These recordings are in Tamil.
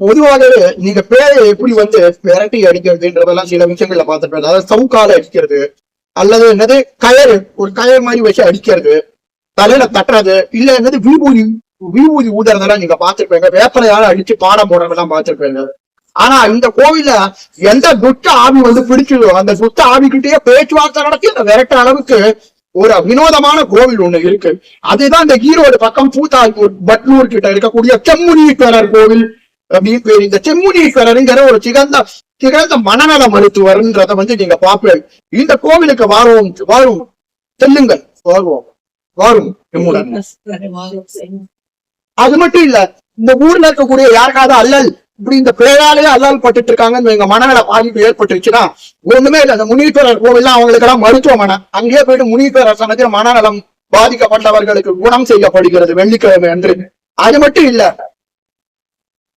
பொதுவாகவே நீங்க பேரை எப்படி வந்து விரட்டி அடிக்கிறதுன்றதெல்லாம் சில விஷயங்கள்ல பார்த்துருப்பேன். அதாவது சவுக்கால அடிக்கிறது அல்லது என்னது கயறு ஒரு கயர் மாதிரி வச்சு அடிக்கிறது தலையில தட்டுறது இல்ல என்னது விபூதி விபூதி ஊதுறதெல்லாம் நீங்க பார்த்திருப்பீங்க. வேப்பலையால அடிச்சு பாடம் போடுறதெல்லாம் பார்த்திருப்பீங்க. ஆனா இந்த கோவில்ல எந்த துட்ட ஆவி வந்து பிடிச்சதோ அந்த துட்ட ஆவிக்கிட்டேயே பேச்சுவார்த்தை நடத்தி அந்த விரட்ட அளவுக்கு ஒரு வினோதமான கோவில் ஒண்ணு இருக்கு. அதுதான் இந்த ஈரோடு பக்கம் பூத்தாக்கூர் பட்னூர் கிட்ட இருக்கக்கூடிய செம்முனீஸ்வரர் கோவில். அப்படின்னு இந்த செம்முனீஸ்வரருங்கிற ஒரு சிகந்த சிகந்த மனநல மருத்துவர்ன்றத வந்து நீங்க பாப்பீங்க இந்த கோவிலுக்கு வாரும் வாரும். செல்லுங்கள். வருவோம். வாரும். அது மட்டும் இல்ல இந்த ஊர்ல இருக்கக்கூடிய யாருக்காவது அல்லல் இப்படி இந்த பேராலேயே அல்லல் பட்டுட்டு இருக்காங்கன்னு எங்க மனநல பாதிப்பு ஏற்பட்டுருச்சுன்னா ஒண்ணுமே இல்ல. இந்த முனீஸ்வரர் கோவில் அவங்களுக்கு எல்லாம் மருத்துவமனை. அங்கேயே போயிட்டு முனீஸ்வரர் சனத்தில் மனநலம் பாதிக்கப்பட்டவர்களுக்கு குணம் செய்யப்படுகிறது வெள்ளிக்கிழமை அன்று. அது மட்டும் இல்ல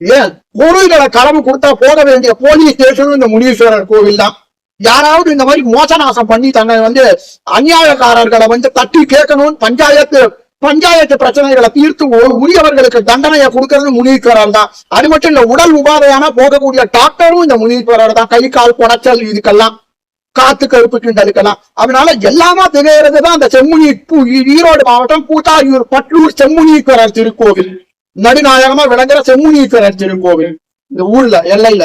ஏன்? பொருள்களை களவு கொடுத்தா போக வேண்டிய போலீஸ் ஸ்டேஷனும் இந்த முனீஸ்வரர் கோவில் தான் யாராவது இந்த மாதிரி மோசநாசம் பண்ணி தன்னை வந்து அநியாயக்காரர்களை வந்து தட்டி கேட்கணும்னு பஞ்சாயத்து பஞ்சாயத்து பிரச்சனைகளை தீர்த்து ஒரு உரியவர்களுக்கு தண்டனையை கொடுக்கறது முனீஸ்வரர் தான் அது மட்டும் இல்ல உடல் உபாதையான போகக்கூடிய டாக்டரும் இந்த முனீஸ்வரர் தான் கை கால் குடைச்சல் இதுக்கெல்லாம் காத்து கருப்பு இருக்கலாம் அதனால எல்லாமா திகழ்றது தான் அந்த செம்முனி ஈரோடு மாவட்டம் பூத்தாயூர் பட்லூர் செம்முனீஸ்வரர் திருக்கோவில். நடுநாயகமா விளங்குற செம்முனீஸ்வரர் திருக்கோவில். இந்த ஊர்ல எல்லையில.